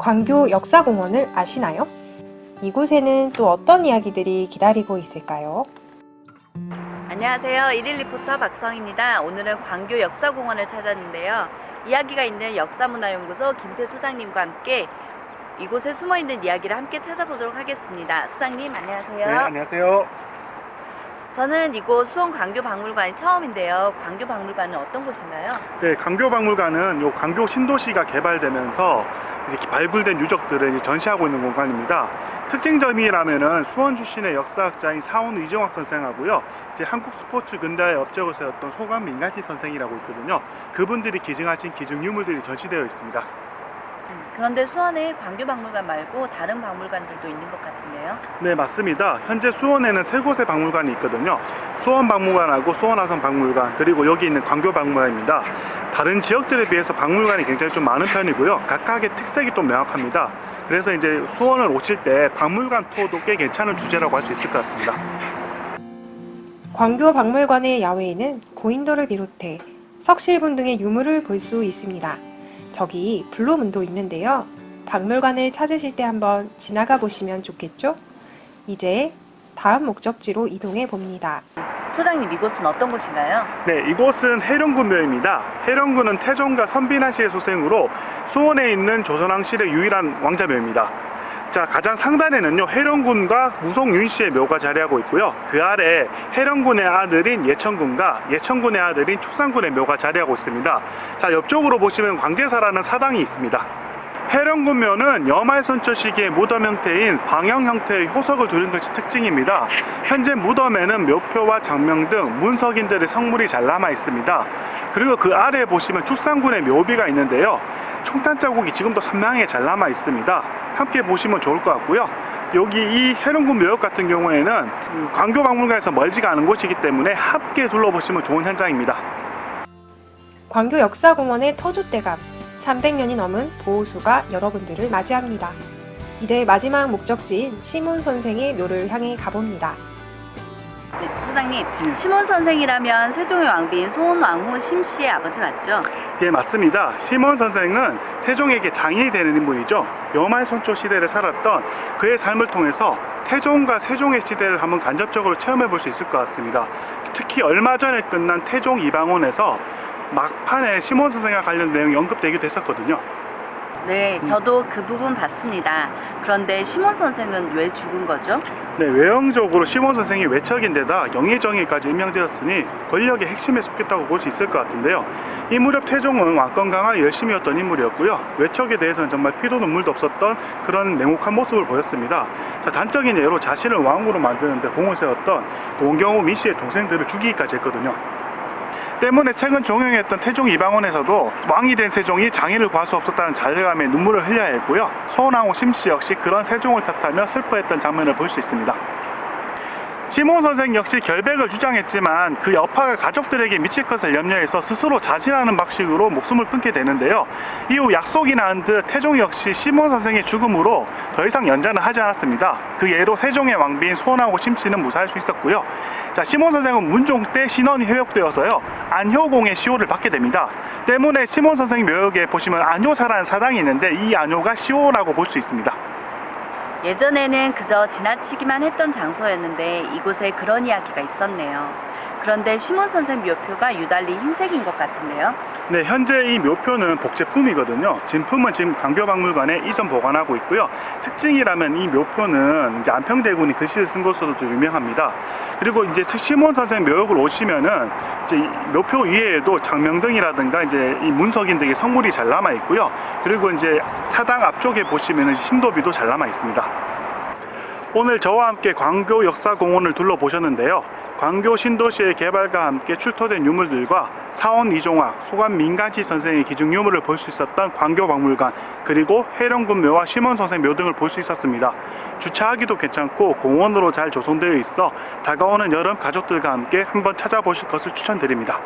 광교 역사공원을 아시나요? 이곳에는 또 어떤 이야기들이 기다리고 있을까요? 안녕하세요. 일일 리포터 박성입니다. 오늘은 광교 역사공원을 찾았는데요. 이야기가 있는 역사문화연구소 김태 수장님과 함께 이곳에 숨어 있는 이야기를 함께 찾아보도록 하겠습니다. 수장님 안녕하세요. 네, 안녕하세요. 저는 이곳 수원 광교 박물관이 처음인데요. 광교 박물관은 어떤 곳인가요? 네, 광교박물관은 요 광교 신도시가 개발되면서 이렇게 발굴된 유적들을 이제 전시하고 있는 공간입니다. 특징점이라면은 수원 출신의 역사학자인 사원 이정학 선생하고요. 이제 한국 스포츠 근대화의 업적을 세웠던 소감 민가지 선생이라고 있거든요. 그분들이 기증하신 기증 유물들이 전시되어 있습니다. 그런데 수원에 광교 박물관 말고 다른 박물관들도 있는 것 같은데요. 네, 맞습니다. 현재 수원에는 세 곳의 박물관이 있거든요. 수원 박물관하고 수원화성 박물관, 그리고 여기 있는 광교 박물관입니다. 다른 지역들에 비해서 박물관이 굉장히 좀 많은 편이고요. 각각의 특색이 또 명확합니다. 그래서 이제 수원을 오실 때 박물관 투어도 꽤 괜찮은 주제라고 할 수 있을 것 같습니다. 광교 박물관의 야외에는 고인돌을 비롯해 석실본 등의 유물을 볼 수 있습니다. 저기 블루문도 있는데요. 박물관을 찾으실 때 한번 지나가 보시면 좋겠죠? 이제 다음 목적지로 이동해 봅니다. 소장님 이곳은 어떤 곳인가요? 네, 이곳은 해령군 묘입니다. 해령군은 태종과 선비나 씨의 소생으로 수원에 있는 조선왕실의 유일한 왕자묘입니다. 자, 가장 상단에는요, 해령군과 무송윤 씨의 묘가 자리하고 있고요. 그 아래 해령군의 아들인 예천군과 예천군의 아들인 축산군의 묘가 자리하고 있습니다. 자, 옆쪽으로 보시면 광제사라는 사당이 있습니다. 해령군묘는 여말선초 시기의 무덤 형태인 방형 형태의 효석을 두른 것이 특징입니다. 현재 무덤에는 묘표와 장명 등 문석인들의 성물이 잘 남아 있습니다. 그리고 그 아래에 보시면 축산군의 묘비가 있는데요. 총탄 자국이 지금도 선명하게 잘 남아 있습니다. 함께 보시면 좋을 것 같고요. 여기 이 해령군 묘역 같은 경우에는 그 광교박물관에서 멀지가 않은 곳이기 때문에 함께 둘러보시면 좋은 현장입니다. 광교 역사공원의 터줏대감 300년이 넘은 보호수가 여러분들을 맞이합니다. 이제 마지막 목적지인 시몬 선생의 묘를 향해 가봅니다. 네, 소장님 예. 시몬 선생이라면 세종의 왕비인 소원 왕후 심씨의 아버지 맞죠? 예, 맞습니다. 시몬 선생은 세종에게 장인이 되는 인물이죠. 여말선초 시대를 살았던 그의 삶을 통해서 태종과 세종의 시대를 한번 간접적으로 체험해 볼 수 있을 것 같습니다. 특히 얼마 전에 끝난 태종 이방원에서 막판에 시몬 선생과 관련 내용이 언급되기도 했었거든요. 네, 저도 그 부분 봤습니다. 그런데 시몬 선생은 왜 죽은 거죠? 네, 외형적으로 시몬 선생이 외척인데다 영의정의까지 임명되었으니 권력의 핵심에 속했다고 볼 수 있을 것 같은데요. 이 무렵 태종은 왕권 강화에 열심이었던 인물이었고요. 외척에 대해서는 정말 피도 눈물도 없었던 그런 냉혹한 모습을 보였습니다. 자, 단적인 예로 자신을 왕으로 만드는데 공을 세웠던 공경호 민 씨의 동생들을 죽이기까지 했거든요. 때문에 최근 종영했던 태종 이방원에서도 왕이 된 세종이 장인을 구할 수 없었다는 자괴감에 눈물을 흘려야 했고요. 소원왕후 심씨 역시 그런 세종을 탓하며 슬퍼했던 장면을 볼 수 있습니다. 시몬 선생 역시 결백을 주장했지만 그 여파가 가족들에게 미칠 것을 염려해서 스스로 자진하는 방식으로 목숨을 끊게 되는데요. 이후 약속이 나은 듯 태종 역시 시몬 선생의 죽음으로 더 이상 연장을 하지 않았습니다. 그 예로 세종의 왕비인 소원하고 심씨는 무사할 수 있었고요. 자, 시몬 선생은 문종 때 신원이 회복되어서요. 안효공의 시호를 받게 됩니다. 때문에 시몬 선생 묘역에 보시면 안효사라는 사당이 있는데 이 안효가 시호라고 볼 수 있습니다. 예전에는 그저 지나치기만 했던 장소였는데 이곳에 그런 이야기가 있었네요. 그런데 시몬 선생 묘표가 유달리 흰색인 것 같은데요. 네, 현재 이 묘표는 복제품이거든요. 진품은 지금 강교박물관에 이전 보관하고 있고요. 특징이라면 이 묘표는 이제 안평대군이 글씨를 쓴 것으로도 유명합니다. 그리고 이제 시몬 선생 묘역을 오시면은 이제 이 묘표 위에도 장명등이라든가 이제 이 문석인 등의 성물이 잘 남아 있고요. 그리고 이제 사당 앞쪽에 보시면은 신도비도 잘 남아 있습니다. 오늘 저와 함께 광교 역사공원을 둘러보셨는데요. 광교 신도시의 개발과 함께 출토된 유물들과 사원 이종학, 소관 민가지 선생의 기증 유물을 볼 수 있었던 광교 박물관, 그리고 해령군 묘와 심원 선생 묘 등을 볼 수 있었습니다. 주차하기도 괜찮고 공원으로 잘 조성되어 있어 다가오는 여름 가족들과 함께 한번 찾아보실 것을 추천드립니다.